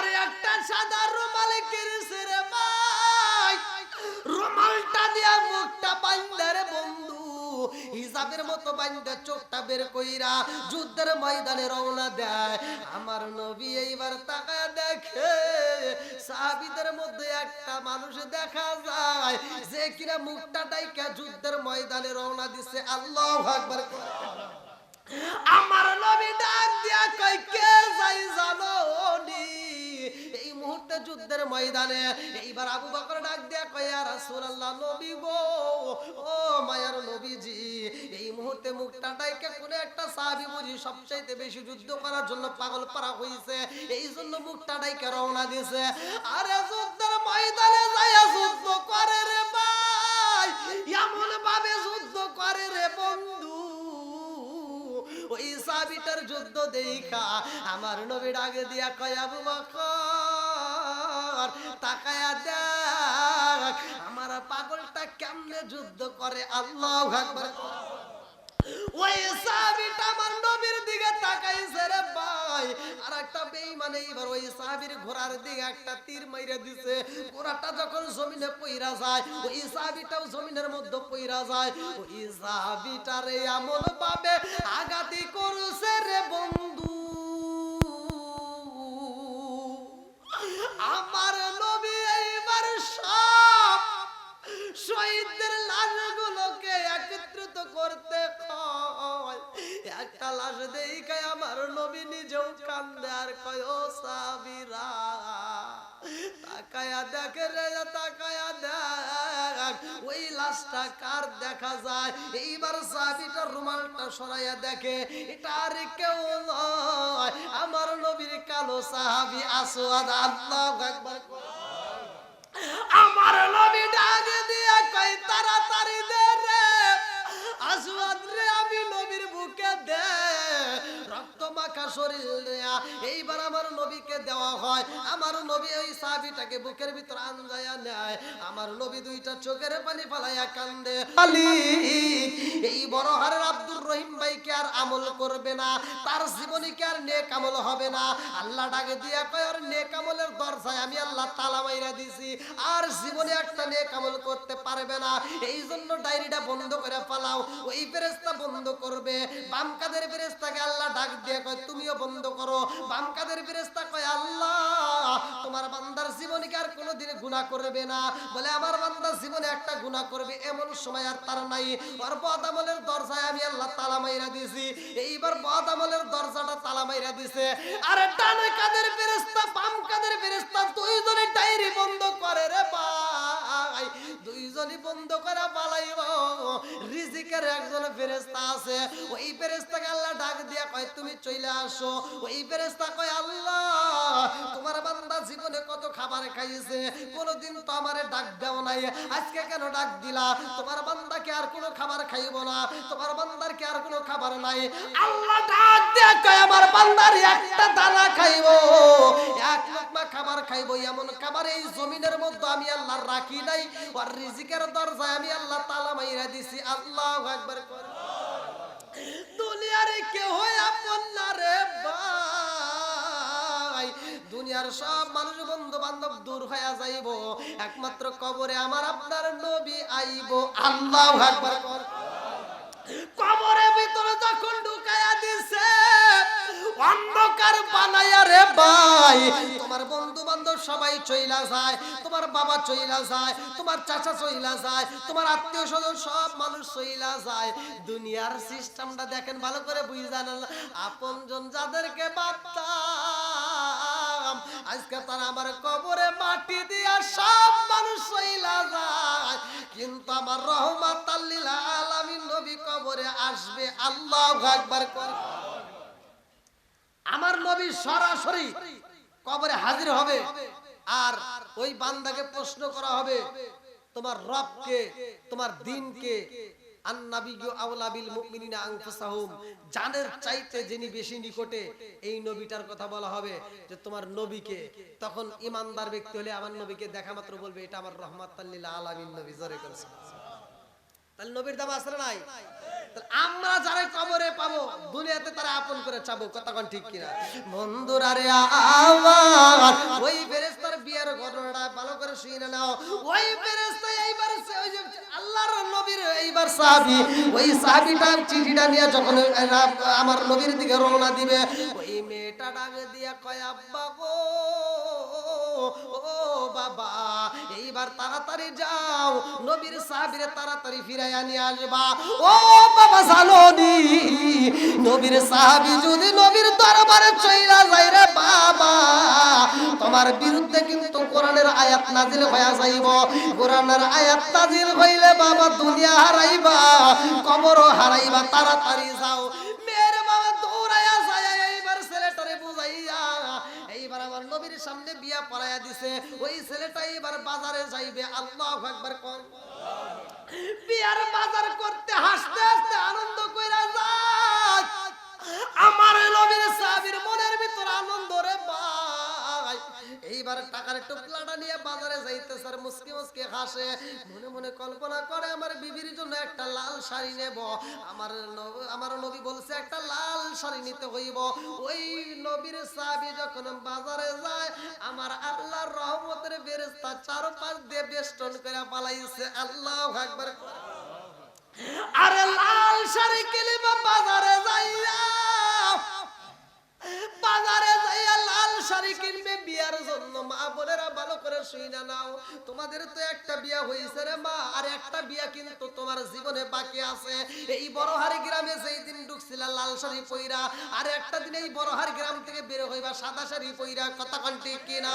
আরে একটা সাদা রুমাল কিনছে রে ভাই। রুমালটা দিয়া মুখটা বাইন্দার বন্ধু হিসাবের মতো বাইন্দা চোখটা বের কইরা যুদ্ধের ময়দানে রওনা দেয়। আমার নবী এইবার তাকায় দেখে সাহাবীদের মধ্যে একটা মানুষ দেখা যায়, যে কিনা মুখটা ডাইকা যুদ্ধের ময়দানে রওনা দিছে। আল্লাহু আকবার। আমার নবী ডাক দিয়া কই কে যাই জানো নি মুহূর্তে যুদ্ধের ময়দানে। এইবার আবু বকর ডাক দিয়া কই ইয়া রাসূলুল্লাহ, নবী গো, ও মায়ার নবীজি, এই মুহূর্তে মুখটা ডাইকে কোন একটা সাহাবী বুঝি সবচাইতে বেশি যুদ্ধ করার জন্য পাগল পারা হইছে। এই জন্য মুখটা ডাইকে রওনা দিছে। আরে যুদ্ধের ময়দানে যাইয়া যুদ্ধ করে রে ভাই, এমন ভাবে যুদ্ধ করে রে বন্ধু। ওই সাবিটার যুদ্ধ দেখা, আমার নবী ডাকে দিয়া কয়, আবু বকর তাকায়া দেখ, আমার পাগলটা কেমনে যুদ্ধ করে? আল্লাহ ওই সাহাবীটা আমার নবীর দিকে ভাই। আর একটা ওই ঘোড়ার দিকে একটা তীর মাইরা দিছে। ঘোড়াটা যখন জমিনে পইরা যায়, ওই সাহাবীটাও জমিনের মধ্যে পইরা যায়। ওই সাহাবীটারে এমন ভাবে আঘাতি করছে রে বন্ধু। লাশটা কার দেখা যায়? এইবার রুমালটা সরাইয়া দেখে, এটা আর কেউ নয়। আমার নবীর কালো সাহাবি আকবার। আমার নবী ডাকে দিয়া কই তাড়াতাড়ি দে রে। আসওয়াদ রে মাখা শরীর দেয়া এইবার আমার নবীকে দেওয়া হয়। আমার নবী ওই সাহাবীটাকে বুকের ভিতর আনজায়া নেয়। আমার নবী দুইটা চোখের পানি ফালাইয়া কান্দে। এই বড় হারের আব্দুর রহিম ভাইকে আর আমল করবে না। তার জীবনে কি আর নেক আমল হবে না? আল্লাহ ডাকে দিয়া কয়, আর নেক আমলের দরজায় আমি আল্লাহ তালা মাইরা দিছি। আর জীবনে একটা নেক আমল করতে পারবে না। এই জন্য ডায়েরিটা বন্ধ করে পালাও ওই ফেরেস্তা বন্ধ করবে। বাম কাদের ফেরেস্তাকে আল্লাহ ডাক দিয়ে কয়, তুমিও বন্ধ করো। বাম কাদের ফেরেস্তা কয়, আল্লাহ, তোমার বান্দার জীবনে আর কোনোদিন গুনাহ করবে না? বলে, আমার বান্দার জীবনে একটা গুনাহ করবে, এমন সময় আর তার নাই। আর বদ আমলের দরজায় আমি আল্লাহ তালা মাইরা দিছি এইবার বদ আমলের দরজাটা তালা মাইরা দিছে। আরে ডানে কাদের ফেরেস্তা বাম কাদের ফেরেস্তা দুইজনে ডায়েরি বন্ধ করে রে ভাই, দুইজনই বন্ধ করে পালাইব। রিজিকের একজন ফেরেস্তা আছে। ওই ফেরেস্তাকে আল্লাহ ডাক দিয়া কয়, তুমি চলে আসো। ওই ফেরেস্তা কয়, আল্লাহ, তোমার বান্দা জীবনে কত খাবার খাইছে। কোনোদিন তো আমারে ডাক দাও নাই। আজকে কেন ডাক দিলা? তোমার বান্দাকে আর কোনো খাবার খাইব না। তোমার বান্দার কি আর কোনো খাবার নাই? আল্লাহ ডাক দিয়া কয়, আমার বান্দার একটা দানা খাইব। এক লোকমা খাবার খাইব। এমন খাবার এই জমিনের মধ্যে আমি আল্লাহ রাখি নাই। রিজিকের দরজায় আমি আল্লাহ তালা মাইরা দিছি। আল্লাহ একবার দুনিয়ারে রে ভাই। দুনিয়ার সব মানুষ বন্ধু বান্ধব দূর হয়ে যাইব। একমাত্র কবরে আমার আপনার নবী আইব। আল্লাহ একবার কবরের ভিতরে যখন অন্ধকার বানায়া রে ভাই। তোমার বন্ধু বান্ধব সবাই চইলা যায়, তোমার বাবা চইলা যায়, তোমার চাচা চইলা যায়, তোমার আত্মীয় স্বজন সব মানুষ চইলা যায়। দুনিয়ার সিস্টেমটা দেখেন ভালো করে বুঝান। আপনজন যাদেরকে বাপতাম আজকে তারা আমার কবরে মাটি দিয়া সব মানুষ চইলা যায়। কিন্তু আমার রহমাত আল্লিল আলামিন নবী কবরে আসবে, আল্লাহু আকবার কর। আমার নবী সরাসরি কবরে হাজির হবে আর ওই বান্দাকে প্রশ্ন করা হবে, তোমার রবকে, তোমার দিনকে জানের চাইতে যিনি বেশি এই নবীটার কথা বলা হবে যে, তোমার নবীকে। তখন ইমানদার ব্যক্তি হলে আমার নবীকে দেখা মাত্র বলবে, এটা আমার রহমাত নবী। জোরে করেছে তাহলে নবীর দাম না নাই? আমরা যারা কবরে পাবো, দুনিয়াতে তারা আপন করে চাবো কতক্ষণ ঠিক কিনা? বন্ধুরা রে আমার, ওই ফেরেশতার বিয়ের ঘটনাটা ভালো করে শুনে নাও। ওই ফেরেশতা এইবার ওই যে আল্লাহর নবীর এইবার সাহাবী, ওই সাহাবীটা চিঠিটা নিয়ে যখন আমার নবীর দিকে রওনা দিবে, ওই মেয়েটা ডাকে দিয়ে কয়, আব্বা গো, ও বাবা, এইবার তাড়াতাড়ি যাও। নবীর সাহাবীরে তাড়াতাড়ি ফিরাইয়া নিয়ে আসবা। ও বাবা, জানোনি? নবীর সাহাবী যদি নবীর দরবারে চইলা যায় রে বাবা, তোমার বিরুদ্ধে কিন্তু কোরআনের আয়াত নাজিল হইয়া যাইব। কোরআনের আয়াত নাজিল হইলে বাবা দুনিয়া হারাইবা, কবরও হারাইবা। তাড়াতাড়ি যাও। সামনে বিয়া পড়াইয়া দিছে। ওই ছেলেটা এবার বাজারে যাইবে। আল্লাহ একবার কর। বিয়ার বাজার করতে হাসতে হাসতে আনন্দ কইরা যায়। এইবার টাকার টুকলাটা নিয়ে বাজারে যাইতে স্যার, মুসকি মুসকি হাসে। মনে মনে কল্পনা করে আমার বিবির জন্য একটা লাল শাড়ি নেব। আমার আমার নবী বলছে, একটা লাল শাড়ি নিতে হইব। ওই নবীর সাহাবী যখন বাজারে যায়, আমার আল্লাহর রহমতের ফেরেশতা চারপাশ দিয়ে বেষ্টন করে পালাইছে। আল্লাহ একবার আরে লাল শাড়ি কিনবা বাজারে যাইয়া। বাজারে যাইয়া শাড়ি কিনবে, বিয়ার জন্য। মা বোনেরা ভালো করে শুই না, নাও। তোমাদের তো একটা বিয়া হয়েছে রে মা, আর একটা বিয়া কিন্তু তোমার জীবনে বাকি আছে। এই বড়হারি গ্রামে যেই দিন ঢুকছিল লাল শাড়ি পইরা, আর একটা দিন এই বড়হারি গ্রাম থেকে বের হইবা সাদা শাড়ি পইরা, কথা কন্টি কিনা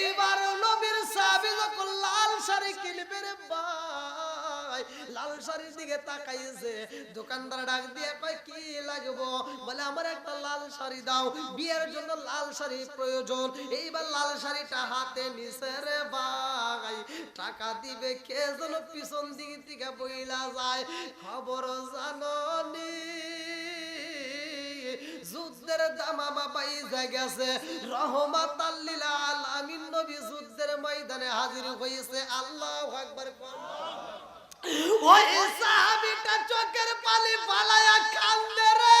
এইবার নবীর সাহাবী যখন লাল শাড়ি কিনবে রে ভাই লাল শাড়ির দিকে তাকাইছে। দোকানদার ডাক প্রয়োজন। এইবার লাল শাড়িটা হাতে নিছে ভাই। টাকা দিবে কে যেন পিছন দিকে থেকে বইলা যায়। খবর জাননি। যুদ্ধের দামামা পাইজা গেছে। রহমাত আল্লিল আলামিন নবী যুদ্ধের ময়দানে হাজির হয়েছে আল্লাহু আকবার কোন ওই সাহাবিটা চোখের পানি পালায়া কান্দে রে।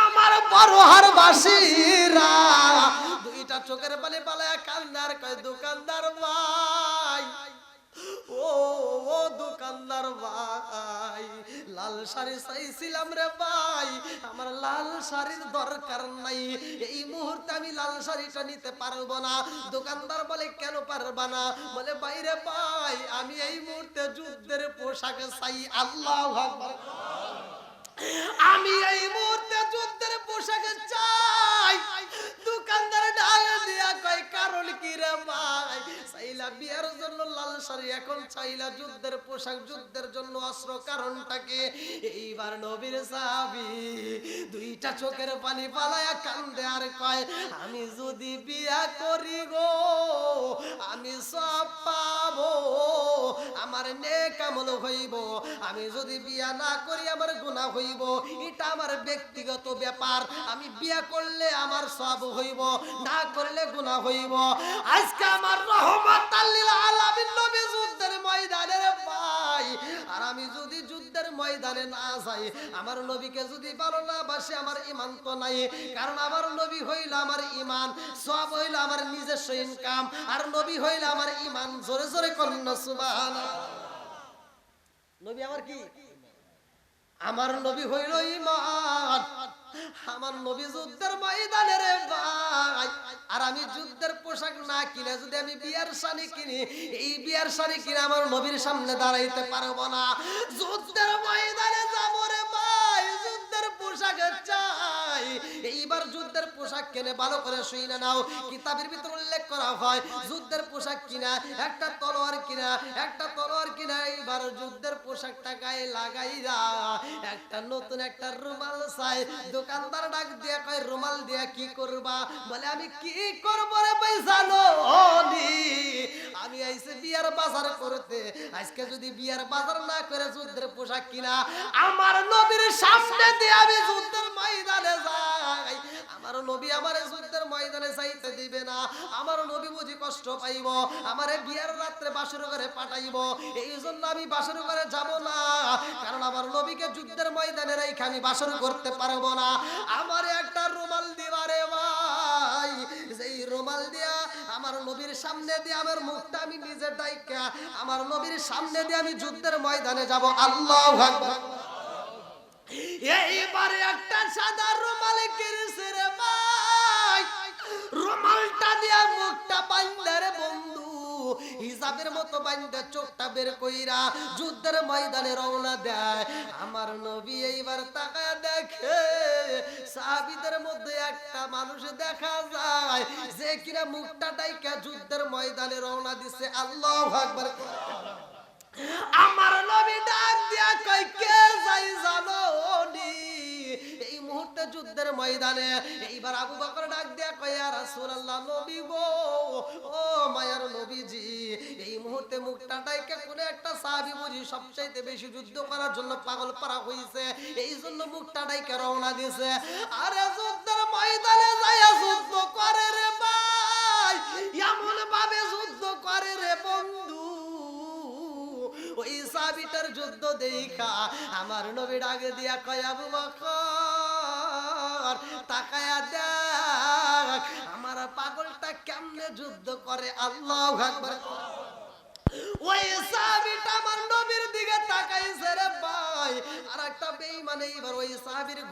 আমার বড় হার বাসিরা দুইটা চোখের পানি পালায়া কান্দার কয় দোকানদার ভাই ও দোকানদার ভাই, লাল শাড়ি চাইছিলাম রে ভাই, আমার লাল শাড়ির দরকার নাই। এই মুহূর্তে আমি লাল শাড়িটা নিতে পারব না। দোকানদার বলে, কেন পারবা না? বলে বাইরে ভাই, আমি এই মুহূর্তে যুদ্ধের পোশাক চাই, আল্লাহ আমি এই মুহূর্তে যুদ্ধের পোশাক চাই। দোকানদার ডাল দিয়া কয়, কারণ কি রে ভাই? চাইলা বিয়ার জন্য লাল শাড়ি, এখন চাইলা যুদ্ধের পোশাক, যুদ্ধের জন্য অস্ত্র কারণটাকে এইবার নবীর সাহাবি দুইটা চোখের পানি পালায়া কান্দে আর কয়, আমি যদি বিয়া করি গো, আমি সব পাবো, আমার নেক আমল হইব। আমি যদি বিয়া না করি, আমার গুনাহ হইব এটা আমার ব্যক্তিগত ব্যাপার। আমি বিয়া করলে আমার সব হইব, না করলে গুনাহ হইব। আজকে আমার রহমত যুদ্ধের আর আমি যদি যুদ্ধের ময়দানে না যাই, আমার নবীকে যদি না বাসে, আমার ইমান তো নাই। কারণ আমার নবী হইল আমার ইমান সব হইল আমার নিজস্ব ইনকাম, আর নবী হইল আমার ইমান জোরে জোরে নবী আমার কি? আমার নবী হইল ইমান আমার নবী যুদ্ধের ময়দানে রে ভাই। আর আমি যুদ্ধের পোশাক না কিনে যদি আমি বিয়ার শাড়ি কিনি, এই বিয়ার শাড়ি কিনে আমার নবীর সামনে দাঁড়াইতে পারব না। যুদ্ধের ময়দানে যুদ্ধের পোশাক কিনে, ভালো করে শুই না নাও। কিতাবের ভিতর উল্লেখ করা হয়, যুদ্ধের পোশাক কিনা, একটা তলোয়ার কিনা, একটা তলোয়ার কিনা, এইবার যুদ্ধের পোশাকটা গায়ে লাগাইরা একটা নতুন একটা রুমাল চাই। দোকানদার ডাক দিয়া কয়, রুমাল দিয়া কি করবা? বলে, আমি কি করব রে পয়সা নি আমি আইছে বিয়ার বাজার করতে। আজকে যদি বিয়ার বাজার না করে যুদ্ধের পোশাক কিনা, আমার নবীর সামনে দিয়ে আমি যুদ্ধের ময়দানে যাই। আমার নবী আমার যুদ্ধের ময়দানে যাইতে দিবে না। আমার নবী বুঝি কষ্ট পাইব। আমার বিয়ার রাত্রে বাসর করে পাঠাইব। এই জন্য আমি বাসর করে যাব না। কারণ আমার নবীকে যুদ্ধের ময়দানে রেখে আমি বাসর করতে পারব না। আমার একটা রুমাল দিবারে ভাই। যেই রুমাল দিয়া আমার নবীর সামনে দিয়ে আমার মুখটা আমি নিজে ডাইকা, আমার নবীর সামনে দিয়ে আমি যুদ্ধের ময়দানে যাব। আল্লাহ আকবার। এইবারে একটা সাদা রুমাল কিনছে রে ভাই রুমালটা দিয়া মুখটা বাইন্দা রে বন্ধু হিসাবের মতো বাইন্দা চোখটা বের কইরা যুদ্ধের ময়দানে রওনা দেয়। আমার নবী এইবার তাকায় দেখে সাহাবীদের মধ্যে একটা মানুষ দেখা যায়, যে কিনা মুখটা ডাইকা যুদ্ধের ময়দানে রওনা দিছে। আল্লাহু আকবার। আমার নবী ডাক দিয়া কই কে যাই জানো এই মুহূর্তে যুদ্ধের ময়দানে এইবার আবু বকর ডাক দিয়া কই ইয়া রাসূলুল্লাহ, নবী গো, ও মায়ার নবীজি, এই মুহূর্তে মুখটা ডাইকে কোন একটা সাহাবী বুঝি সবচাইতে বেশি যুদ্ধ করার জন্য পাগল পারা হইছে। এই জন্য মুখটা ডাইকে রওনা দিছে। আরে যুদ্ধের ময়দানে যাইয়া যুদ্ধ করে রে ভাই এমন ভাবে যুদ্ধ করে রে বন্ধু। ওই সাবিটার যুদ্ধ দেখা। আমার নবী ডাকে দিয়া কয়, আবু বকর, তাকায়া দেখ, আমার পাগলটা কেমনে যুদ্ধ করে? আল্লাহ আকবার। ওই সাহাবীটা আমার নবীর দিকে তাকাইছে রে ভাই। আর একটা বেঈমান এইবার ওই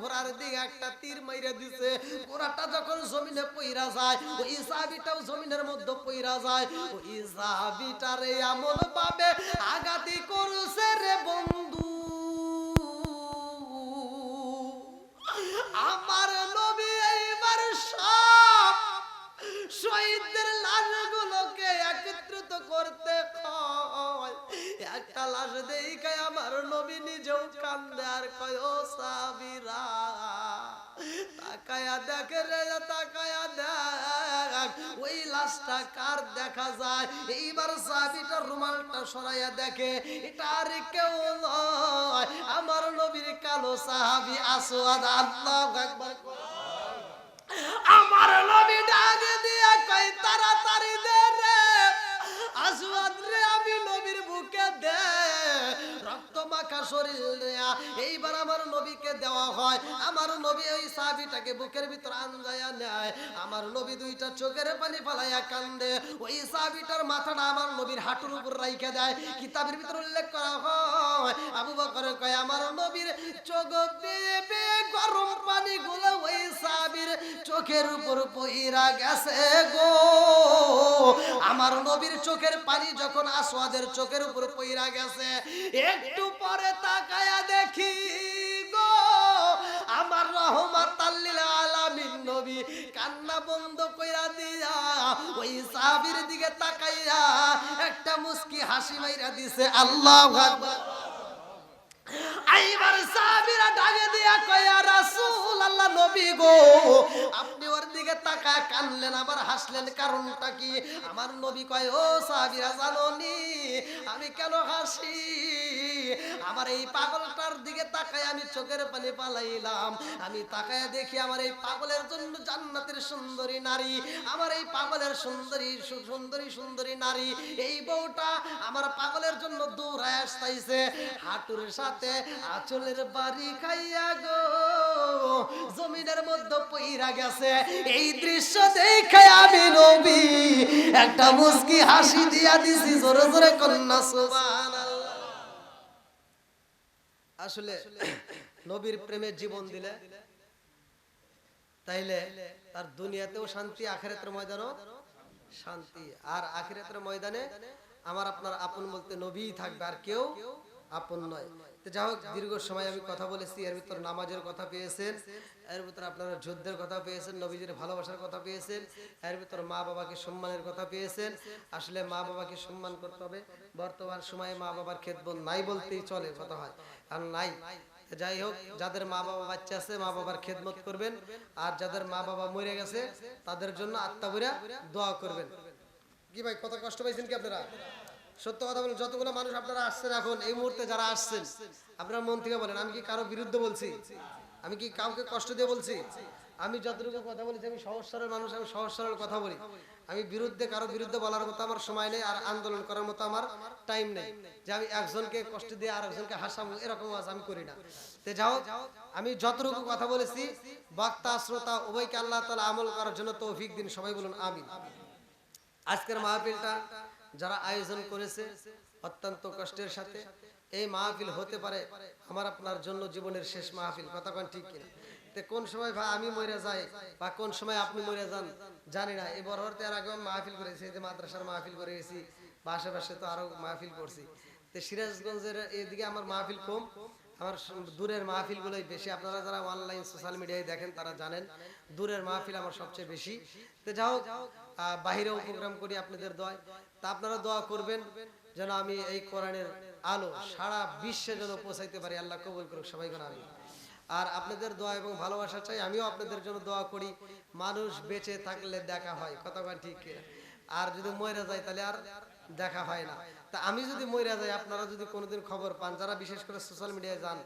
ঘোড়ার দিকে একটা তীর দিছে। ঘোড়াটা যখন জমিনে পইরা যায়, ওই সাহাবীটাও জমিনের মধ্যে পইরা যায়। ওই করছে রে বন্ধু। আমার নবী এইবার সব শহীদদের করতে কয় একটা লাশ দেখে আমার নবী নিজেও কান্দে, আর কয় সাবিরা, তাকায়া রে, তাকায়া দেখ, ওই লাশটা কার দেখা যায়? এইবার সাবিটার রুমালটা সরাইয়া দেখে, এটা আর কেউ নয়, আমার নবীর কালো সাহাবি আসোয়াদ আল্লাহু আকবার। আমার নবী ডাকে দিয়া কই তাড়াতাড়ি আসওয়াদ আমি নবীর বুকে দে রক্ত মাখা শরীর নেয়া। এইবার আমার নবীকে দেওয়া হয়। আমার নবী ওই সাহাবীটাকে বুকের ভিতর আনজায়া নেয়। আমার নবী দুইটা চোখের পানি ফালাইয়া কান্দে। ওই সাহাবীটার মাথাটা আমার নবীর হাঁটুর উপর রাইখা দেয়। কিতাবের ভিতর উল্লেখ করা হয়, আবু বকর কয়, আমার নবীর চোখ বেয়ে গরম পানি গুলো ওই সাহাবীর চোখের উপর পইরা গেছে গো। আমার নবীর চোখের পানি যখন আসওয়াদের চোখের উপর পইরা গেছে, একটু পরে তাকায়া দেখি গো, আমার রহমাত আলামিন নবী কান্না বন্ধ কইরা দিয়া ওই সাহাবীর দিকে তাকাইয়া একটা মুস্কি হাসি মাইরা দিছে, আল্লাহু আকবার। এইবার সাহাবীরা ডাকে দিয়া কয়া রাসূল আল্লাহ নবী গো, আপনি ওর দিকে তাকা কানলেন আবার হাসলেন কারণটা কি? আমার নবী কয়, ও সাহাবীরা জানোনি, আমি কেন হাসি? আমার এই পাগলটার দিকে তাকায় আমি চোখের পানি পালাইলাম। আমি তাকায় দেখি আমার এই পাগলের জন্য জান্নাতের সুন্দরী নারী। আমার এই পাগলের সুন্দরী সুন্দরী সুন্দরী নারী। এই বউটা আমার পাগলের জন্য দৌড়ায় আসতেছে হাঁটুর সাথে আঁচলের বাড়ি খাইয়া গো, জমিনের মধ্যে পইরা গেছে। এই দৃশ্য দেখে আমি নবী, একটা মুস্কি হাসি দিয়া দিছি, জোরে জোরে কন্যা, সুবহানাল্লাহ। আসলে নবীর প্রেমে জীবন দিলে, তাইলে তার দুনিয়াতেও শান্তি, আখেরাতের ময়দানও শান্তি। আর আখেরাতের ময়দানে আমার আপনার আপন বলতে নবী থাকবে, আর কেউ আপন নয়। তো যাই হোক, দীর্ঘ সময় আমি কথা বলেছি, এর ভিতর নামাজের কথা পেয়েছেন, এর ভিতর আপনারা যুদ্ধের কথা পেয়েছেন, নবীজির ভালোবাসার কথা পেয়েছেন, এর ভিতর মা বাবাকে সম্মানের কথা পেয়েছেন। আসলে মা বাবাকে সম্মান করতে হবে। বর্তমান সময়ে মা বাবার খেদবন নাই বলতেই চলে কথা হয়, আর নাই। যাই হোক, যাদের মা বাবা বাচ্চা আছে, মা বাবার খেদমত করবেন, আর যাদের মা বাবা মরে গেছে, তাদের জন্য আত্মা বইরা দোয়া করবেন। কি ভাই কত কষ্ট পাইছেন কি আপনারা? সত্য কথা বলেন, যতগুলো মানুষ আপনারা আসছেন এখন, এই মুহূর্তে যারা আসছেন, আপনারা মন থেকে বলেন, আমি কি কারও বিরুদ্ধে বলছি? আমি কি কাউকে কষ্ট দিয়ে বলছি? আমি যতটুকু কথা বলেছি, আমি সহজ সরল মানুষ, আমি সহজ সরল কথা বলি। আমি বিরুদ্ধে, কারও বিরুদ্ধে বলার মতো আমার সময় নেই আর আন্দোলন করার মতো আমার টাইম নেই। যে আমি একজনকে কষ্ট দিয়ে আর একজনকে হাসাবো, এরকম আজ আমি করি না। তে যাও, আমি যতটুকু কথা বলেছি, বক্তা, শ্রোতা, উভয়কে আল্লাহ তালা আমল করার জন্য তৌফিক দিন, সবাই বলুন, আমিন। আজকের মাহফিলটা যারা আয়োজন করেছে, অত্যন্ত কষ্টের সাথে এই মাহফিল হতে পারে। আমার আপনার জন্য জীবনের শেষ মাহফিল, কথা কোন ঠিক কিনা? কোন সময় ভাই আমি মরে যাই বা কোন সময় আপনি মরে যান, জানি না। এই বড় এর আগে আমি মাহফিল করেছি যে মাদ্রাসার মাহফিল করে গেছি, বা আশেপাশে তো আরও মাহফিল করছি। তো সিরাজগঞ্জের এদিকে আমার মাহফিল কম, আমার দূরের মাহফিল গুলোই বেশি। আপনারা যারা অনলাইন সোশ্যাল মিডিয়ায় দেখেন, তারা জানেন, দূরের মাহফিল আমার সবচেয়ে বেশি। তো যাও বাহিরেও প্রোগ্রাম করি আপনাদের দোয়ায়। তা আপনারা দোয়া করবেন যেন আমি এই কোরআনের আলো সারা বিশ্বে যেন পৌঁছাইতে পারি। আল্লাহ কবুল করুক সবাই করে আমি আর আপনাদের দোয়া এবং ভালোবাসা চাই, আমিও আপনাদের জন্য দোয়া করি। মানুষ বেঁচে থাকলে দেখা হয় কয় ঠিক আর যদি মরে যায় তাহলে আর দেখা হয় না। তা আমি যদি মরে যাই, আপনারা যদি কোনোদিন খবর পান, যারা বিশেষ করে সোশ্যাল মিডিয়ায় যান,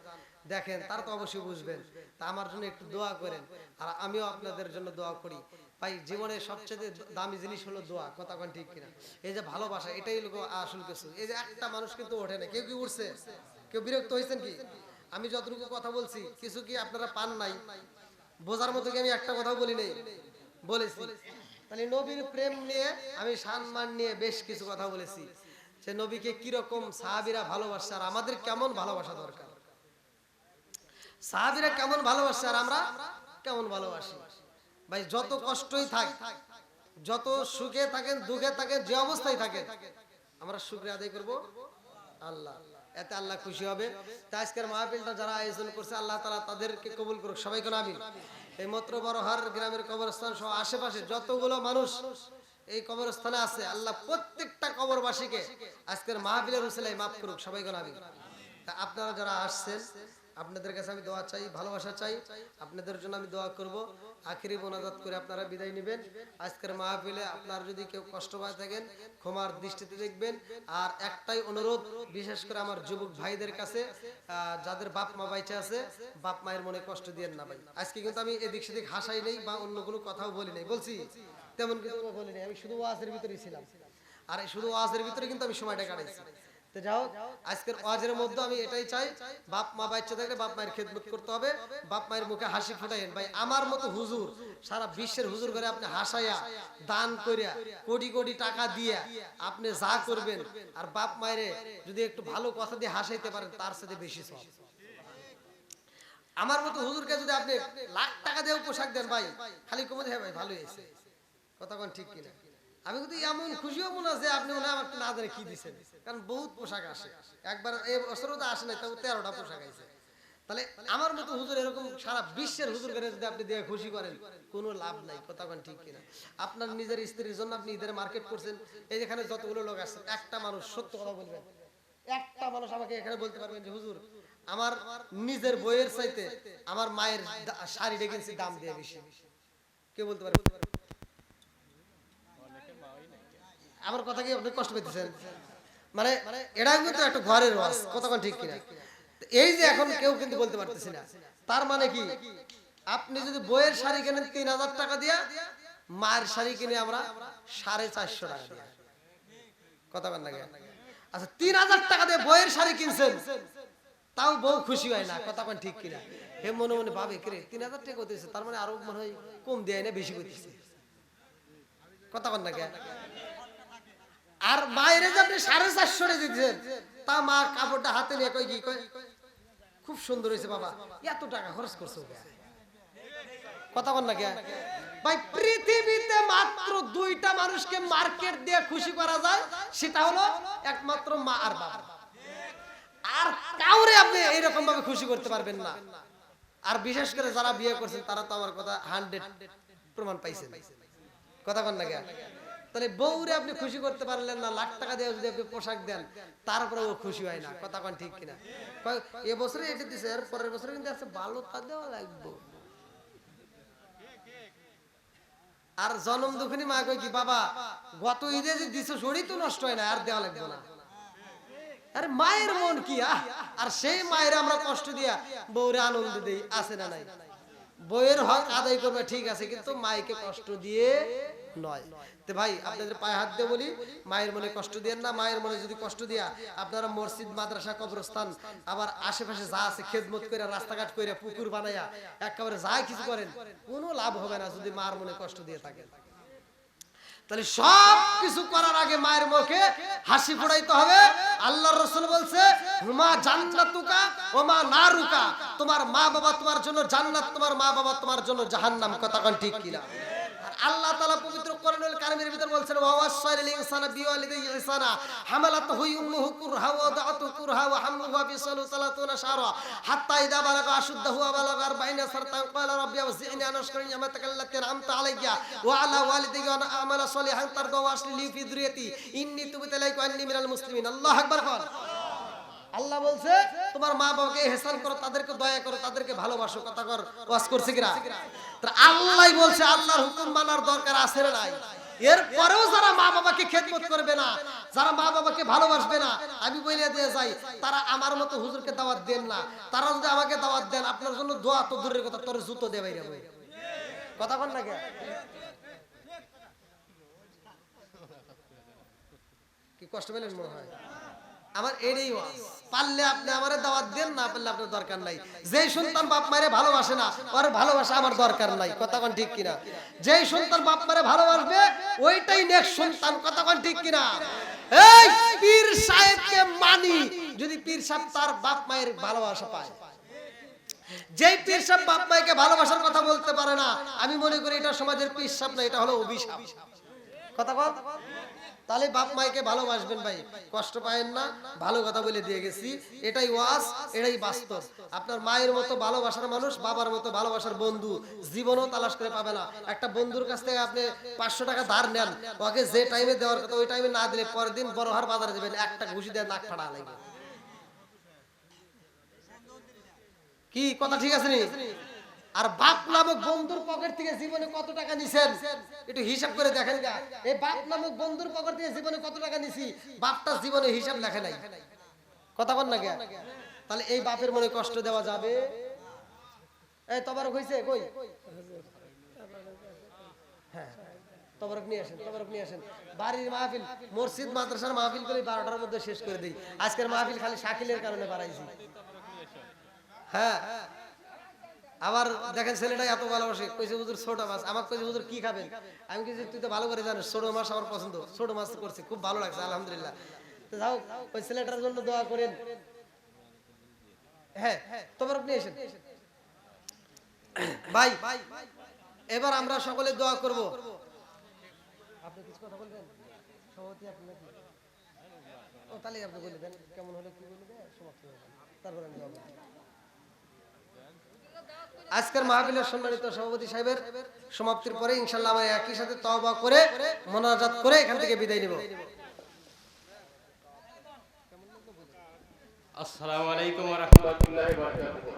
দেখেন, তারা তো অবশ্যই বুঝবেন। তা আমার জন্য একটু দোয়া করেন। আর আমিও আপনাদের জন্য দোয়া করি। ভাই জীবনের সবচেয়ে দামি জিনিস হলো দোয়া, কথা কোন ঠিক কিনা? এই যে ভালোবাসা, এটাই হলো আসল কিছু। এই যে একটা মানুষ কিন্তু ওঠে না, কেউ কি উঠছে? কেউ বিরক্ত হয়েছেন কি? আমি যতটুকু কথা বলছি, কিছু কি আপনারা পান নাই? বোঝার মতো কি আমি একটা কথাও বলি নাই? বলেছি। তাহলে নবীর প্রেম নিয়ে আমি সম্মান নিয়ে বেশ কিছু কথা বলেছি। যে নবীকে কীরকম সাহাবিরা ভালোবাসছে আর আমাদের কেমন ভালোবাসা দরকার? সাহাবিরা কেমন ভালোবাসছে আর আমরা কেমন ভালোবাসি? ভাই যত কষ্টই থাক যত সুখে থাকেন দুঃখে থাকেন যে অবস্থায় থাকেন আমরা শুক্রিয়া আদায় করব। আল্লাহ এতে আল্লাহ খুশি হবে। তা আজকের মাহফিলটা যারা আয়োজন করছে আল্লাহ তালা তাদেরকে কবুল করুক। সবাই কোন আমিন। এই মাত্র বড়হার গ্রামের কবরস্থান সহ আশেপাশে যতগুলো মানুষ এই কবরস্থানে আছে আল্লাহ প্রত্যেকটা কবরবাসীকে আজকের মাহফিলের উসিলাই মাফ করুক সবাই কোন আমিন। তা আপনারা যারা আসছেন আপনাদের কাছে আমি দোয়া চাই, ভালোবাসা চাই, আপনাদের জন্য আমি দোয়া করব। আখিরি মোনাজাত করে আপনারা বিদায় নেবেন। আজকের মাহফিলে আপনার যদি কেউ কষ্ট পায় থাকেন, ক্ষমার দৃষ্টিতে দেখবেন। আর একটাই অনুরোধ, বিশেষ করে আমার যুবক ভাইদের কাছে যাদের বাপ মা বাইচে আছে, বাপ মায়ের মনে কষ্ট দিয়েন না ভাই। আজকে কিন্তু আমি এদিক সেদিক হাসাই নেই বা অন্য কোনো কথাও বলি নাই। বলছি, তেমন কিছু বলি নাই। আমি শুধু ওয়াজের ভিতরেই ছিলাম। আর শুধু ওয়াজের ভিতরে কিন্তু আমি সময়টা কাটাইছি। আপনি যা করবেন, আর বাপ মায়ের যদি একটু ভালো কথা দিয়ে হাসাইতে পারেন, তার সাথে বেশি আমার মতো হুজুরকে যদি আপনি লাখ টাকা দিয়ে পোশাক দেন, ভাই, খালি কমে ভাই ভালো হয়েছে। কথা ঠিক কিনা? আমি কিন্তু এমন খুশি হব না যে আপনি মনে আমাকে না জানে কি দিচ্ছেন কারণ বহুত পোশাক আসে। একবার এই বছরও তো আসে নাই, তাও তেরোটা পোশাক আছে তাহলে আমার মতো হুজুর এরকম সারা বিশ্বের হুজুর করে যদি আপনি দিয়ে খুশি করেন, কোনো লাভ নাই, কথা কোন ঠিক কিনা। আপনার নিজের স্ত্রীর জন্য আপনি ঈদের মার্কেট করছেন, এই যেখানে যতগুলো লোক আসছেন একটা মানুষ সত্য কথা বলবেন। একটা মানুষ আমাকে এখানে বলতে পারবেন যে, হুজুর, আমার নিজের বইয়ের চাইতে আমার মায়ের শাড়িটা কিনছি দাম দিয়ে বেশি। কে বলতে পারবে? আমার কথা কি আপনি কষ্ট পেতেছেন? মানে এটা কিন্তু একটা ঘরের ওয়াজ কতক্ষণ ঠিক কিনা? এই যে এখন কেউ কিন্তু বলতে পারতেছি না। তার মানে কি? আপনি যদি বইয়ের শাড়ি কেনেন তিন হাজার টাকা দিয়া, মায়ের শাড়ি কিনে আমরা সাড়ে চারশো টাকা দিয়া। কথা বল কেন? আচ্ছা তিন হাজার টাকা দিয়ে বইয়ের শাড়ি কিনছেন, তাও বউ খুশি হয় না, কথা কোন ঠিক কিনা? হে মনে মনে ভাবে, কিরে, তিন হাজার টাকা করতেছে তার মানে আরও মনে হয় কম দেয় না, বেশি করতেছে কথা বল না কেন? আর বাইরে যে সাড়ে চারশো টাকা দিচ্ছেন তা মা কাপড়টা হাতে নিয়ে কই কি, কয়, খুব সুন্দর হয়েছে বাবা, এত টাকা খরচ করছ কথা বল না ভাই, পৃথিবীতে মাত্র দুইটা মানুষকে মার্কেট দিয়ে খুশি করা যায়, সেটা হলো একমাত্র মা আর বাবা। আর কাউরে আপনি এইরকম ভাবে খুশি করতে পারবেন না। আর বিশেষ করে যারা বিয়ে করছেন, তারা তো আমার কথা হান্ড্রেড প্রমাণ পাইছেন। কথা কন না কে? তাহলে বউরে আপনি খুশি করতে পারলেন না লাখ টাকা দিয়ে যদি আপনি পোশাক দেন তারপরে ও খুশি হয় না। কথা কন ঠিক কিনা? কয়, এ বছরে এটা দিছে এর পরের বছরে কিন্তু আছে ভালো তা দেওয়া লাগবে। আর জন্ম দুঃখিনী মা কই কি বাবা গত ঈদে যে দিছো শরীর তো নষ্ট হয় না আর দেওয়া লাগবে না। আরে মায়ের মন কি? আর সেই মায়ের আমরা কষ্ট দিয়া বউরে আনন্দ দেই আছে না নাই? বইয়ের হক আদায় করবে ঠিক আছে কিন্তু মাইকে কষ্ট দিয়ে নয়। তো ভাই, আপনাদের পায়ে হাত দিয়ে বলি, মায়ের মনে কষ্ট দিয়েন না, মায়ের মনে যদি কষ্ট দিয়া, আপনারা মসজিদ, মাদ্রাসা, কবরস্থান, আবার আশেপাশে যা আছে খেদমত করে রাস্তাঘাট করে পুকুর বানাইয়া একেবারে যা কিছু করেন, কোনো লাভ হবে না যদি মার মনে কষ্ট দিয়ে থাকেন। তাহলে সব কিছু করার আগে মায়ের মুখে হাসি ফোড়াইতে হবে। আল্লাহ রসুল বলছে, হুমা জান্নাতুকা মা নারুকা। তোমার মা বাবা তোমার জন্য জান্নাত, তোমার মা বাবা তোমার জন্য জাহান্নাম, কথা ঠিক কিনা? আল্লাহ তাআলা পবিত্র কোরআনুল কারীমের ভিতর বলছেন ওয়া ওয়াসাইল ইনসানা বিওয়ালিদি ইহসানা হামালাতহু উম্মুহু কুরহা ওয়া দাআতু কুরহা ওয়া হামলুহু বিসালু সালাতুনা শাহরা হাত্তা ইদা বালাগা আশুদ্দাহু ওয়া বালাগা 40 সারতান ক্বালা রাব্বি আউজি'নি আন আশকুরা নি'মাতাকা আল্লাতী আন'আমতা আলাইয়া ওয়া আলা ওয়ালিদাইয়া ওয়া আমালা ওয়া আসলি লি ফি ইন্নী ইলাইকা আন্নী মিনাল মুসলিমিন। আল্লাহু আকবার আল্লাহ বলছে, তোমার মা বাবাকে হেসান করো, তাদেরকে দয়া করো, তাদেরকে ভালোবাসো, কথা কর, ওয়াজ করছে কিনা তা আল্লাহ বলছে, আল্লাহর হুকুম মানার দরকার আছে নাই। এর পরেও যারা মা বাবাকে খেদমত করবে না, যারা মা বাবাকে ভালোবাসবে না, আমি বলে দিয়ে যাই, তারা আমার মতো হুজুরকে দাওয়াত দেন না। তারা যদি আমাকে দাওয়াত দেন, আপনার জন্য দোয়া তো দূরের কথা, তোর জুতো হবে কথা বল না কে? কি কষ্ট পেলেন মনে হয়? আমার এটাই ওয়াজ। পারলে আপনি আমারে দাওয়াত দেন, না পারলে আপনার দরকার নাই। যেই সন্তান বাপ মারে ভালোবাসে না, ওর ভালোবাসা আমার দরকার নাই। কথা কোন ঠিক কিনা? যেই সন্তান বাপ মারে ভালোবাসবে, ওইটাই নেক্সট সন্তান। কথা কোন ঠিক কিনা? এই পীর সাহেবকে মানি, যদি পীর সাহেব তার বাপ মায়ের ভালোবাসা পায়। যেই পীর সাহেব বাপ মায়েকে ভালোবাসার কথা বলতে পারে না, আমি মনে করি এটা সমাজের পীর সাহেব না, এটা হলো অভিশাপ। কথা কর তাহলে বাপ মাইকে ভালোবাসবেন ভাই। কষ্ট পায়েন না, ভালো কথা বলে দিয়ে গেছি। এটাই ওয়াজ, এটাই বাস্তব। আপনার মায়ের মতো ভালোবাসার মানুষ, বাবার মতো ভালোবাসার বন্ধু, জীবনও তালাশ করে পাবে না। একটা বন্ধুর কাছ থেকে আপনি পাঁচশো টাকা ধার নেন, ওকে যে টাইমে দেওয়ার কথা, ওই টাইমে না দিলে পরের দিন বড় হার বাজারে দেবেন একটা ঘুষি দেয় নাক ফাটা লাগবে। কি, কথা ঠিক আছে নি? আর বাপ নামক বন্ধুর পকেট থেকে জীবনে কত টাকা নিছেন? একটু হিসাব করে দেখেন গা। এই বাপ নামক বন্ধুর পকেট থেকে জীবনে কত টাকা নিছি? বাপটা জীবনে হিসাব লেখে নাই। কথা বল না কে তাহলে এই বাপের মনে কষ্ট দেওয়া যাবে? এই তবারক হইছে? কই? হ্যাঁ তবরক নিয়ে আসেন, তবরক নিয়ে আসেন। বাড়ির মাহফিল, মসজিদ, মাদ্রাসার মাহফিল করে বারোটার মধ্যে শেষ করে দিই। আজকের মাহফিল খালি শাকিলের কারণে বাড়াইছি। হ্যাঁ আবার দেখেন ছেলেটাই এত ভালোবাসে, কইছে, হুজুর, ছোট মাছ। আমাকে কইছে, হুজুর, কি খাবেন? আমি কইছি, তুই তো ভালো করে জানিস, ছোট মাছ আমার পছন্দ। ছোট মাছ করছে, খুব ভালো লাগছে, আলহামদুলিল্লাহ। তো যাও, ওই ছেলেটার জন্য দোয়া করেন। হ্যাঁ তোমার আপনি এসেন। ভাই, এবার আমরা সকলে দোয়া করব। আপনি কিছু কথা বলবেন? সভাপতি আপনি নাকি? ও, তাহলে আপনি বলে দেন, কেমন হলো, কি বলে দেন সমাপ্ত তারপর আমি দোয়া আজকের মাহবিলের সম্মানিত সভাপতি সাহেবের সমাপ্তির পরে ইনশাল্লাহ আমরা একই সাথে তবা করে মনাজাত করে এখান থেকে বিদায় নিব। আসসালামু আলাইকুম ওয়া রাহমাতুল্লাহি ওয়া বারাকাতুহু।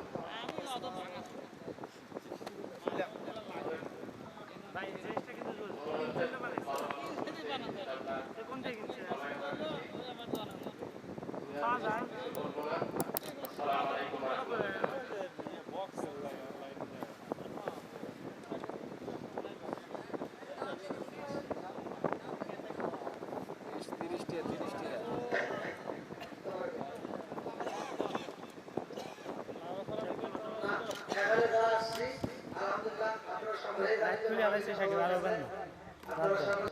ser chegado agora.